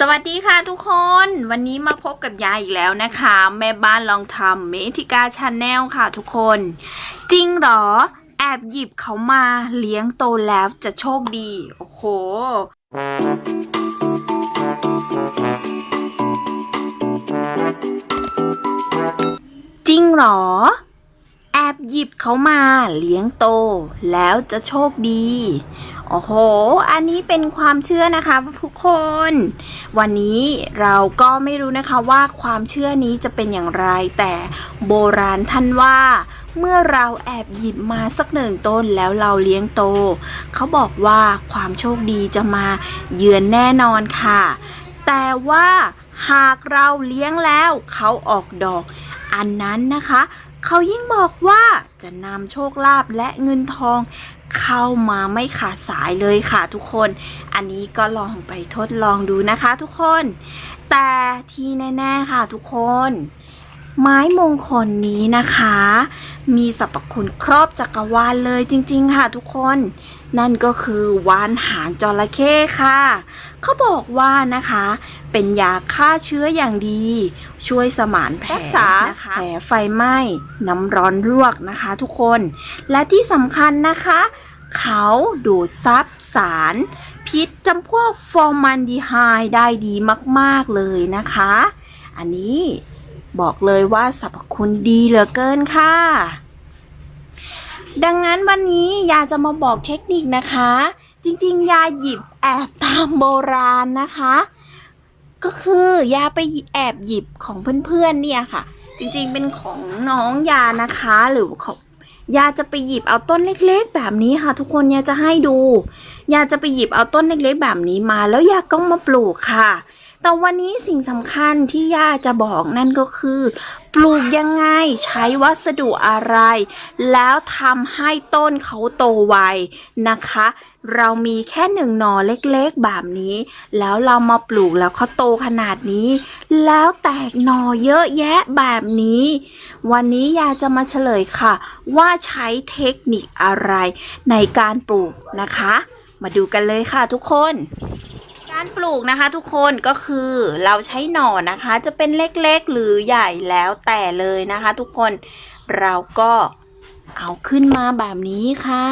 สวัสดีค่ะทุกคนวันนี้มาพบกับยายอีกแล้วนะคะ แม่บ้านลองทำเมธิกาชาแนลค่ะทุกคน จริงหรอ แอบหยิบเขามาเลี้ยงโตแล้วจะโชคดี โอ้โห จริงหรอ หยิบเขามาเลี้ยงโต แล้วจะโชคดี โอ้โห อันนี้เป็นความเชื่อนะคะทุกคน วันนี้เราก็ไม่รู้นะคะว่าความเชื่อนี้จะเป็นอย่างไร แต่โบราณท่านว่า เมื่อเราแอบหยิบมาสักหนึ่งต้นแล้วเราเลี้ยงโต เขาบอกว่าความโชคดีจะมาเยือนแน่นอนค่ะ แต่ว่าหากเราเลี้ยงแล้วเขาออกดอก อันนั้นนะคะ เขายิ่งบอกว่าจะนำโชคลาภและเงินทองเข้ามาไม่ขาดสายเลยค่ะทุกคน อันนี้ก็ลองไปทดลองดูนะคะทุกคน แต่ที่แน่ๆค่ะทุกคน ไม้มงคลนี้นะคะ มีสรรพคุณครอบจักรวาลเลยจริงๆค่ะทุกคน นั่นก็คือวานหางจระเข้ค่ะ เขาบอกว่านะคะ เป็นยาฆ่าเชื้ออย่างดี ช่วยสมานแผลนะคะแผลไฟไหม้น้ำร้อนลวกนะคะทุกคน และที่สำคัญนะคะ เขาดูดซับสาร พิษจำพวกฟอร์มันดีไฮด์ได้ดีมาก ๆ เลยนะคะ อันนี้บอกเลยว่าสรรพคุณดีเหลือเกินค่ะ ดังนั้นวันนี้ยาจะมาบอกเทคนิคนะคะ จริงๆ ยาหยิบแอบตามโบราณนะคะ ก็คือยาไปแอบหยิบของเพื่อนๆเนี่ยค่ะ จริงๆเป็นของน้องยานะคะ หรือของยาจะไปหยิบเอาต้นเล็ก ๆ แบบนี้ค่ะ ทุกคนยาจะให้ดูยาจะไปหยิบเอาต้นเล็ก ๆ แบบนี้มา แล้วยาก็มาปลูกค่ะ แต่วันนี้สิ่งสำคัญที่ย่าจะบอกนั่นก็คือ ปลูกยังไงใช้วัสดุอะไร แล้วทำให้ต้นเขาโตไวนะคะ เรามีแค่หนึ่งหน่อเล็กๆแบบนี้ แล้วเรามาปลูกแล้วเขาโตขนาดนี้ แล้วแตกหน่อเยอะแยะแบบนี้ วันนี้ยาจะมาเฉลยค่ะ ว่าใช้เทคนิคอะไรในการปลูกนะคะ มาดูกันเลยค่ะทุกคน การปลูกนะคะทุกคนก็คือเราใช้หน่อนะคะจะเป็นเล็กๆหรือใหญ่แล้วแต่เลยนะคะ ทุกคนเราก็เอาขึ้นมาแบบนี้ค่ะ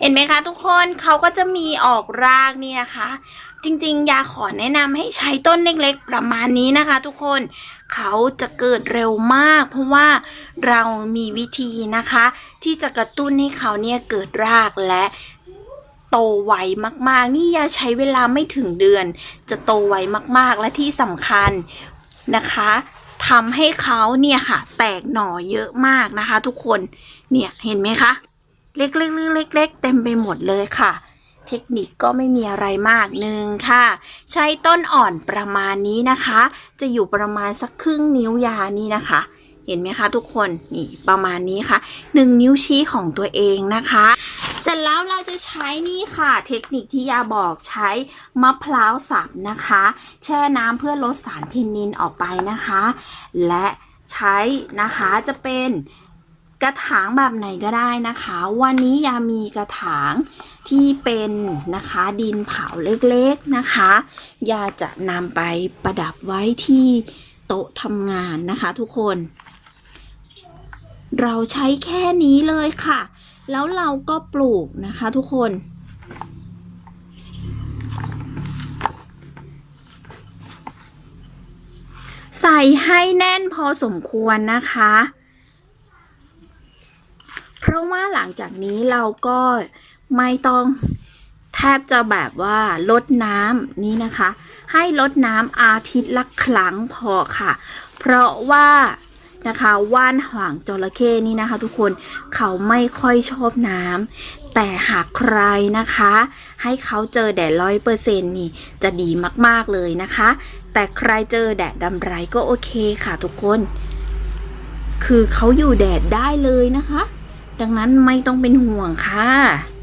เห็นไหมคะทุกคนเขาก็จะมีออกรากนี่นะคะ จริงๆ ยาขอแนะนำให้ใช้ต้นเล็กๆ ประมาณนี้นะคะ ทุกคนเขาจะเกิดเร็วมาก เพราะว่าเรามีวิธีนะคะ ที่จะกระตุ้นให้เขาเนี่ยเกิดรากและโตไวมากๆ นี่ยาใช้เวลาไม่ถึงเดือน จะโตไวมากๆ และที่สำคัญนะคะ ทำให้เขาเนี่ยค่ะ แตกหน่อเยอะมากนะคะ ทุกคนเนี่ยเห็นไหมคะ เล็กๆเล็กๆเต็มไปหมดเลยค่ะ เทคนิคก็ไม่มีอะไรมากหนึ่งค่ะ ใช้ต้นอ่อนประมาณนี้นะคะ จะอยู่ประมาณสักครึ่งนิ้วยานี่นะคะ เห็นไหมคะ ทุกคนนี่ประมาณนี้ค่ะหนึ่งนิ้วชี้ของตัวเองนะคะ สร็จแล้วเราจะใช้นี่ค่ะ เทคนิคที่ยาบอกใช้มะพร้าวสับนะคะ แช่น้ำเพื่อลดสารเทนนินออกไปนะคะ และใช้นะคะจะเป็นกระถางแบบไหนก็ได้นะคะ วันนี้ยามีกระถางที่เป็นนะคะดินเผาเล็กๆนะคะ ยาจะนำไปประดับไว้ที่โต๊ะทำงานนะคะทุกคน เราใช้แค่นี้เลยค่ะ แล้วเราก็ปลูกนะคะทุกคน ใส่ให้แน่นพอสมควรนะคะ เพราะว่าหลังจากนี้เราก็ไม่ต้องแทบจะแบบว่าลดน้ำนี่นะคะ ให้ลดน้ำอาทิตย์ละครั้งพอค่ะ เพราะว่า นะคะว่านหางจระเข้นี่นะคะ ทุกคนเขาไม่ค่อยชอบน้ำแต่หากใครนะคะ ให้เขาเจอแดดร้อยเปอร์เซ็นต์นี่จะดีมากๆเลยนะคะ แต่ใครเจอแดดดำไรก็โอเคค่ะทุกคน คือเขาอยู่แดดได้เลยนะคะ ดังนั้นไม่ต้องเป็นห่วงค่ะ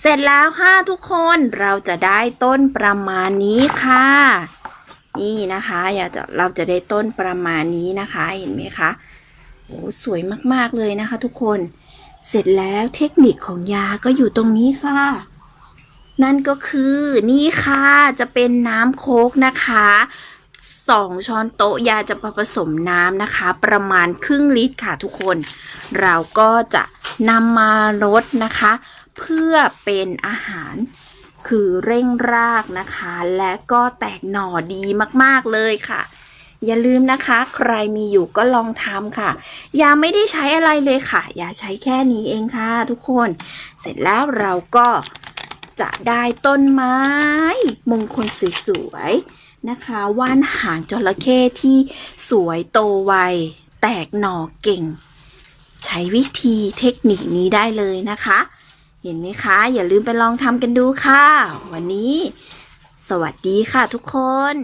เสร็จแล้วค่ะทุกคนเราจะได้ต้นประมาณนี้ค่ะ นี่นะคะอยากจะเราจะได้ต้นประมาณนี้นะคะเห็นไหมคะโอ้สวยมากๆเลยนะคะ ทุกคนเสร็จแล้วเทคนิคของยาก็อยู่ตรงนี้ค่ะ นั่นก็คือนี่ค่ะจะเป็นน้ำโค้กนะคะสองช้อนโต๊ะยาจะผสมน้ำนะคะ ประมาณครึ่งลิตรค่ะทุกคน เราก็จะนำมารดนะคะ เพื่อเป็นอาหารคือเร่งรากนะคะ และก็แตกหน่อดีมากๆเลยค่ะ อย่าลืมนะคะ ใครมีอยู่ก็ลองทำค่ะ ยาไม่ได้ใช้อะไรเลยค่ะ ยาใช้แค่นี้เองค่ะทุกคน เสร็จแล้วเราก็จะได้ต้นไม้มงคลสวยๆนะคะว่านหางจระเข้ที่สวยโตไวแตกหน่อเก่ง ใช้วิธีเทคนิคนี้ได้เลยนะคะ เห็นไหมคะ อย่าลืมไปลองทำกันดูค่ะ วันนี้ สวัสดีค่ะทุกคน